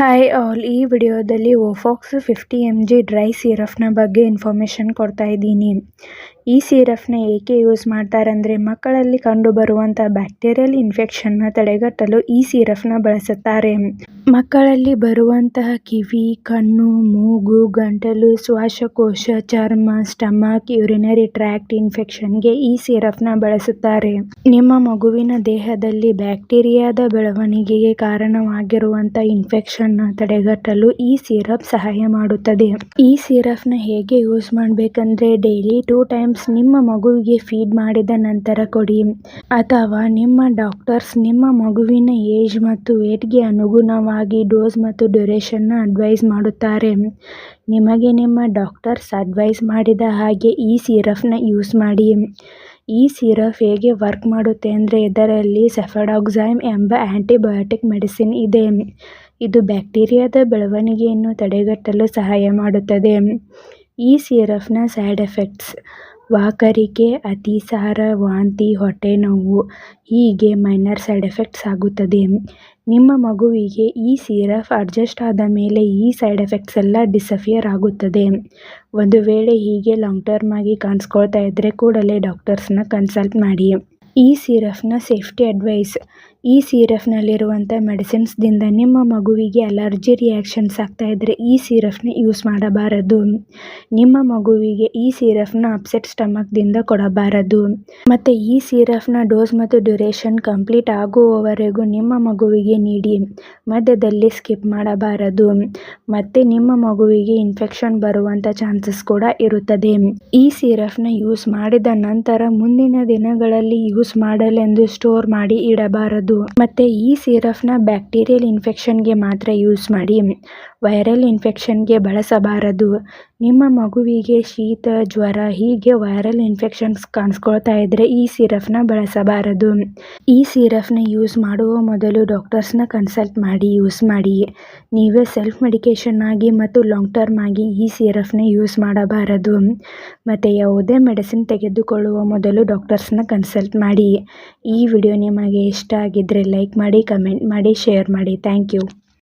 Hi all ಈ ವಿಡಿಯೋದಲ್ಲಿ Ofax fifty M G dry ಸಿರಫ್ನ ಬಗ್ಗೆ ಇನ್ಫಾರ್ಮೇಷನ್ ಕೊಡ್ತಾ ಇದ್ದೀನಿ. ಈ ಸಿರಪ್ನ ಏಕೆ ಯೂಸ್ ಮಾಡ್ತಾರಂದರೆ ಮಕ್ಕಳಲ್ಲಿ ಕಂಡುಬರುವಂಥ ಬ್ಯಾಕ್ಟೀರಿಯಲ್ ಇನ್ಫೆಕ್ಷನ್ನ ತಡೆಗಟ್ಟಲು ಈ ಸಿರಪ್ನ ಬಳಸುತ್ತಾರೆ. ಮಕ್ಕಳಲ್ಲಿ ಬರುವಂತಹ ಕಿವಿ, ಕಣ್ಣು, ಮೂಗು, ಗಂಟಲು, ಶ್ವಾಸಕೋಶ, ಚರ್ಮ, ಸ್ಟಮಕ್, ಯುರಿನರಿ ಟ್ರ್ಯಾಕ್ಟ್ ಇನ್ಫೆಕ್ಷನ್ಗೆ ಈ ಸಿರಪ್ನ ಬಳಸುತ್ತಾರೆ. ನಿಮ್ಮ ಮಗುವಿನ ದೇಹದಲ್ಲಿ ಬ್ಯಾಕ್ಟೀರಿಯಾದ ಬೆಳವಣಿಗೆಗೆ ಕಾರಣವಾಗಿರುವಂಥ ಇನ್ಫೆಕ್ಷನ್ನ ತಡೆಗಟ್ಟಲು ಈ ಸಿರಪ್ ಸಹಾಯ ಮಾಡುತ್ತದೆ. ಈ ಸಿರಪ್ನ ಹೇಗೆ ಯೂಸ್ ಮಾಡಬೇಕಂದ್ರೆ ಡೈಲಿ ಟೂ ಟೈಮ್ಸ್ ನಿಮ್ಮ ಮಗುವಿಗೆ ಫೀಡ್ ಮಾಡಿದ ನಂತರ ಕೊಡಿ. ಅಥವಾ ನಿಮ್ಮ ಡಾಕ್ಟರ್ಸ್ ನಿಮ್ಮ ಮಗುವಿನ ಏಜ್ ಮತ್ತು ವೇಟ್ಗೆ ಅನುಗುಣವಾಗಿ ಡೋಸ್ ಮತ್ತು ಡ್ಯೂರೇಷನ್ನ ಅಡ್ವೈಸ್ ಮಾಡುತ್ತಾರೆ. ನಿಮಗೆ ನಿಮ್ಮ ಡಾಕ್ಟರ್ಸ್ ಅಡ್ವೈಸ್ ಮಾಡಿದ ಹಾಗೆ ಈ ಸಿರಫ್ನ ಯೂಸ್ ಮಾಡಿ. ಈ ಸಿರಪ್ ಹೇಗೆ ವರ್ಕ್ ಮಾಡುತ್ತೆ ಅಂದರೆ ಇದರಲ್ಲಿ ಸೆಫಡಾಕ್ಸೈಮ್ ಎಂಬ ಆ್ಯಂಟಿಬಯೋಟಿಕ್ ಮೆಡಿಸಿನ್ ಇದೆ. ಇದು ಬ್ಯಾಕ್ಟೀರಿಯಾದ ಬೆಳವಣಿಗೆಯನ್ನು ತಡೆಗಟ್ಟಲು ಸಹಾಯ ಮಾಡುತ್ತದೆ. ಈ ಸಿರಫ್ನ ಸೈಡ್ ಎಫೆಕ್ಟ್ಸ್. ವಾಕರಿಕೆ ಅತಿಸಾರ, ವಾಂತಿ ಹೊಟ್ಟೆನೋವು ಹೀಗೆ ಮೈನರ್ ಸೈಡ್ ಎಫೆಕ್ಟ್ಸ್ ಆಗುತ್ತದೆ. ನಿಮ್ಮ ಮಗುವಿಗೆ ಈ ಸಿರಫ್ ಅಡ್ಜಸ್ಟ್ ಆದ ಮೇಲೆ ಈ ಸೈಡ್ ಎಫೆಕ್ಟ್ಸ್ ಎಲ್ಲ ಡಿಸಫಿಯರ್ ಆಗುತ್ತದೆ. ಒಂದು ವೇಳೆ ಹೀಗೆ ಲಾಂಗ್ ಟರ್ಮ್ ಆಗಿ ಕಾಣಿಸ್ಕೊಳ್ತಾ ಇದ್ದರೆ ಕೂಡಲೇ ಡಾಕ್ಟರ್ಸ್ನ ಕನ್ಸಲ್ಟ್ ಮಾಡಿ. ಈ ಸಿರಫ್ನ ಸೇಫ್ಟಿ ಅಡ್ವೈಸ್. ಈ ಸಿರಫ್ನಲ್ಲಿರುವಂಥ ಮೆಡಿಸಿನ್ಸ್ದಿಂದ ನಿಮ್ಮ ಮಗುವಿಗೆ ಅಲರ್ಜಿ ರಿಯಾಕ್ಷನ್ಸ್ ಆಗ್ತಾ ಇದ್ದರೆ ಈ ಸಿರಫ್ನ ಯೂಸ್ ಮಾಡಬಾರದು. ನಿಮ್ಮ ಮಗುವಿಗೆ ಈ ಸಿರಫ್ನ ಅಪ್ಸೆಟ್ ಸ್ಟಮಕ್ದಿಂದ ಕೊಡಬಾರದು. ಮತ್ತು ಈ ಸಿರಫ್ನ ಡೋಸ್ ಮತ್ತು ಡ್ಯುರೇಷನ್ ಕಂಪ್ಲೀಟ್ ಆಗುವವರೆಗೂ ನಿಮ್ಮ ಮಗುವಿಗೆ ನೀಡಿ. ಮಧ್ಯದಲ್ಲಿ ಸ್ಕಿಪ್ ಮಾಡಬಾರದು. ಮತ್ತು ನಿಮ್ಮ ಮಗುವಿಗೆ ಇನ್ಫೆಕ್ಷನ್ ಬರುವಂಥ ಚಾನ್ಸಸ್ ಕೂಡ ಇರುತ್ತದೆ. ಈ ಸಿರಫ್ನ ಯೂಸ್ ಮಾಡಿದ ನಂತರ ಮುಂದಿನ ದಿನಗಳಲ್ಲಿ ಯೂಸ್ ಮಾಡಲೆಂದು ಸ್ಟೋರ್ ಮಾಡಿ ಇಡಬಾರದು. ಮತ್ತು ಈ ಸಿರಪ್ನ ಬ್ಯಾಕ್ಟೀರಿಯಲ್ ಇನ್ಫೆಕ್ಷನ್ಗೆ ಮಾತ್ರ ಯೂಸ್ ಮಾಡಿ ವೈರಲ್ ಇನ್ಫೆಕ್ಷನ್ಗೆ ಬಳಸಬಾರದು. ನಿಮ್ಮ ಮಗುವಿಗೆ ಶೀತ, ಜ್ವರ, ಹೀಗೆ ವೈರಲ್ ಇನ್ಫೆಕ್ಷನ್ಸ್ ಕಾಣಿಸ್ಕೊಳ್ತಾ ಇದ್ದರೆ ಈ ಸಿರಫ್ನ ಬಳಸಬಾರದು. ಈ ಸಿರಫ್ನ ಯೂಸ್ ಮಾಡುವ ಮೊದಲು ಡಾಕ್ಟರ್ಸ್ನ ಕನ್ಸಲ್ಟ್ ಮಾಡಿ ಯೂಸ್ ಮಾಡಿ. ನೀವೇ ಸೆಲ್ಫ್ ಮೆಡಿಕೇಷನ್ ಆಗಿ ಮತ್ತು ಲಾಂಗ್ ಟರ್ಮ್ ಆಗಿ ಈ ಸಿರಫ್ನ ಯೂಸ್ ಮಾಡಬಾರದು. ಮತ್ತು ಯಾವುದೇ ಮೆಡಿಸಿನ್ ತೆಗೆದುಕೊಳ್ಳುವ ಮೊದಲು ಡಾಕ್ಟರ್ಸ್ನ ಕನ್ಸಲ್ಟ್ ಮಾಡಿ. ಈ ವಿಡಿಯೋ ನಿಮಗೆ ಇಷ್ಟ ಆಗಿದ್ದರೆ ಲೈಕ್ ಮಾಡಿ ಕಮೆಂಟ್ ಮಾಡಿ ಶೇರ್ ಮಾಡಿ. Thank you